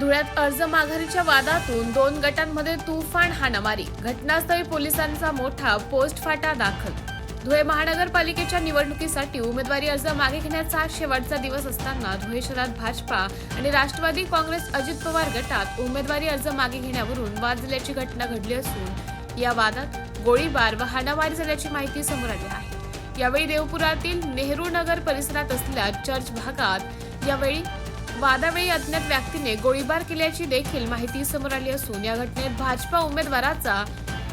धुळ्यात अर्ज माघारीच्या वादातून दोन गटांमध्ये तुफान हाणामारी. घटनास्थळी पोलिसांचा मोठा पोस्ट फाटा दाखल. धुळे महानगरपालिकेच्या निवडणुकीसाठी उमेदवारी अर्ज मागे घेण्याचा शेवटचा दिवस असताना धुळे शहरात भाजपा आणि राष्ट्रवादी काँग्रेस अजित पवार गटात उमेदवारी अर्ज मागे घेण्यावरून वाद झाल्याची घटना घडली असून या वादात गोळीबार व हाणामारी झाल्याची माहिती समोर आली आहे. यावेळी देवपुरातील नेहरू नगर परिसरात असलेल्या चर्च भागात यावेळी वादावेळी अज्ञात व्यक्तीने गोळीबार केल्याची देखील माहिती समोर आली असून या घटनेत भाजपा उमेदवाराचा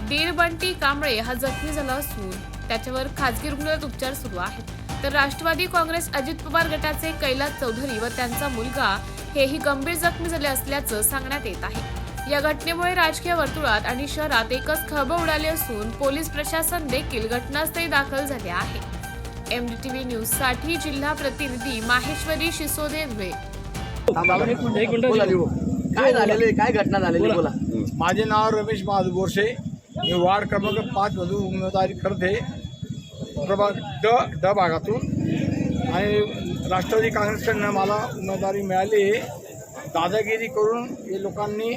दीरबंटी कांबळे हा जखमी झाला असून त्याच्यावर खासगी रुग्णालयात उपचार सुरू आहेत. तर राष्ट्रवादी काँग्रेस अजित पवार गटाचे कैलास चौधरी व त्यांचा मुलगा हेही गंभीर जखमी झाले असल्याचं सांगण्यात येत आहे. या घटनेमुळे राजकीय वर्तुळात आणि शहरात एकच खळबळ उडाली असून पोलीस प्रशासन देखील घटनास्थळी दाखल झाले आहे. एमडीटीव्ही न्यूजसाठी जिल्हा प्रतिनिधी माहेश्वरी शिसोदे काय झालेलं आहे? काय घटना झालेली आहे? बोला. माझे नाव रमेश महादेव बोरसे मी वार्ड क्रमांक पाच मधून उमेदवारी करते प्रभाग ड ड भागातून. आणि राष्ट्रवादी काँग्रेसकडनं मला उमेदवारी मिळाली आहे. दादागिरी करून हे लोकांनी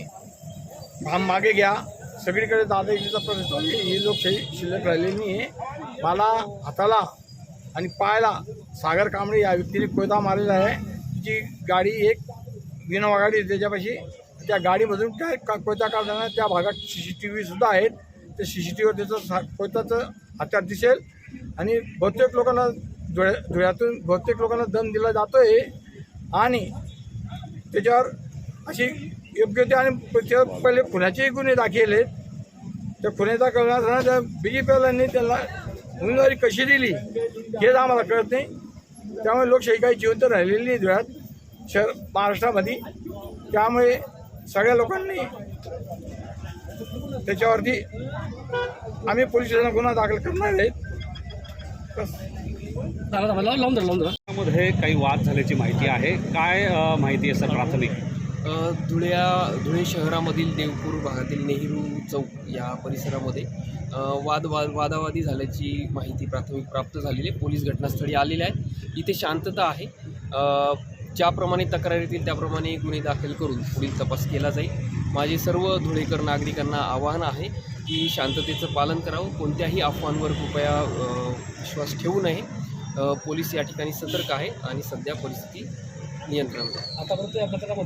भाम मागे घ्या. सगळीकडे दादागिरीचा प्रश्न आहे. ही लोकशाही शिल्लक राहिलेली नाही आहे मला हाताला आणि पायाला सागर कांबळे या व्यक्तीने कोयता मारलेला आहे. त्यांची गाडी एक विनोवा गाडी त्याच्यापाशी. त्या गाडीमधून काय का कोयता काढताना त्या भागात सी सी टी व्हीसुद्धा आहेत. त्या सी सी टी व्हीवर त्याचं सा कोयताचं हत्यार दिसेल. आणि बहुतेक लोकांना धुळ्या धुळ्यातून बहुतेक लोकांना दम दिला जातो आहे आणि त्याच्यावर अशी योग्य ते आणि त्याच्यावर पहिले खुनाचेही गुन्हे दाखल आहेत. त्या खुन्याचा कळणार त्या बी जे पीवाल्यांनी त्यांना उमेदवारी कशी दिली हेच आम्हाला कळत नाही. त्यामुळे लोकशाही काही जिवंत राहिलेली नाही धुळ्यात शहर महाराष्ट्रामध्ये. त्यामुळे सगळ्या लोकांनी त्याच्यावरती आम्ही पोलीस स्टेशनला गुन्हा दाखल करणार आहेत काही वाद झाल्याची माहिती आहे. काय माहिती आहे सर प्राथमिक? धुळ्या धुळे शहरामधील देवपूर भागातील नेहरू चौक या परिसरामध्ये वाद वाद वादावादी झाल्याची माहिती प्राथमिक प्राप्त झालेली आहे. पोलीस घटनास्थळी आलेले आहेत. इथे शांतता आहे. ज्याप्रमाणे तक्रार येतील त्याप्रमाणे गुन्हे दाखल करून पुढील तपास केला जाईल. माझे सर्व धुळेकर नागरिकांना आवाहन आहे की शांततेचं पालन करावं. कोणत्याही अफवांवर कृपया विश्वास ठेवू नये. पोलीस या ठिकाणी सतर्क आहे आणि सध्या परिस्थिती नियंत्रणात आहे.